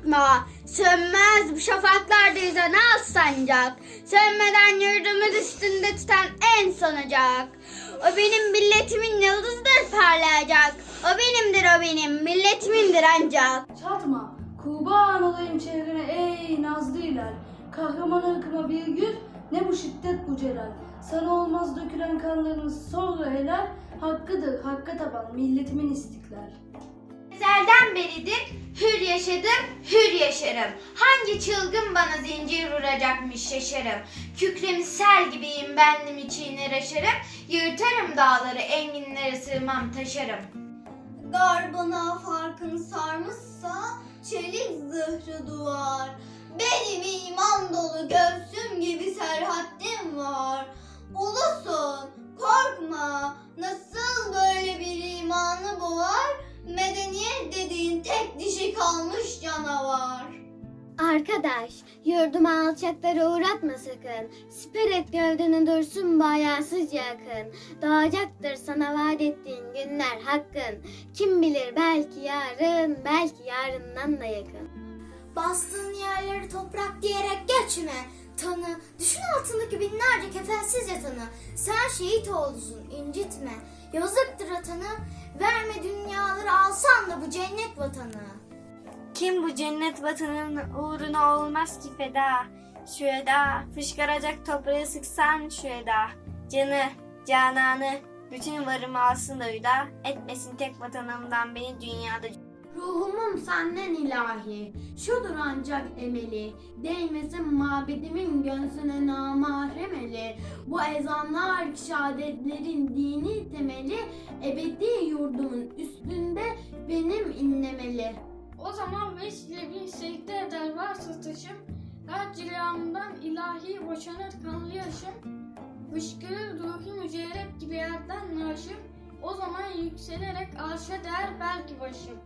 korkma. Sönmez bu şafaklarda yüzen al sancak. Sönmeden yurdumuz üstünde tutan en sonacak. O benim milletimin yıldızıdır parlayacak. O benimdir o benim milletimindir ancak. Çatma, kurban olayım çevrene ey nazlı hilal. Kahraman ırkıma bir gül, ne bu şiddet bu celal. Sana olmaz dökülen kanlarımız sonra helal. Hakkıdır, hakka taban milletimin istiklal. Ezelden beridir hür yaşadım, hür yaşarım. Hangi çılgın bana zincir vuracakmış şaşarım. Kükremi sel gibiyim bendim içine aşarım. Yırtarım dağları, enginlere sığmam taşarım. Garbına farkını sarmışsa çelik zırhlı duvar. Benim iman dolu göğsüm gibi serhattim tek dişi kalmış canavar. Arkadaş, yurduma alçakları uğratma sakın. Siper et gövdeni dursun bayasız yakın. Doğacaktır sana vaat ettiğin günler hakkın. Kim bilir belki yarın, belki yarından da yakın. Bastığın yerleri toprak diyerek geçme. Tanı, düşün altındaki binlerce kefensiz yatanı. Sen şehit oldusun, incitme. Yazıktır atanı, verme dünyaları alsan bu cennet vatanı. Kim bu cennet vatanının uğruna olmaz ki feda? Şu eda, fışkıracak toprağı sıksan şu eda. Canı, cananı, bütün varımı alsın da üda. Etmesin tek vatanımdan beni dünyada Ruhumum senden ilahi, şudur ancak emeli, değmesin mabedimin göğsüne namahrem eli. Bu ezanlar şehadetlerin dini temeli, ebedi yurdumun üstünde benim inlemeli. O zaman vesile bin secde eder varsa taşım, her cilamdan ilahi boşanır kanlı yaşım. Fışkırır ruhi mücerrep gibi yerden naşım, o zaman yükselerek arşa der belki başım.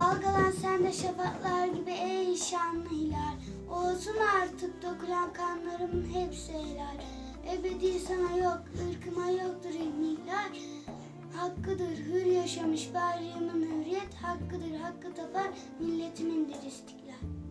Algılan sen de şafaklar gibi ey şanlı hilal. Olsun artık dökülen kanlarımın hepsi helal. Ebedi sana yok, ırkıma yoktur ilmihler. Hakkıdır hür yaşamış Meryem'in hürriyet, hakkıdır hakkı tapar milletimindir istiklal.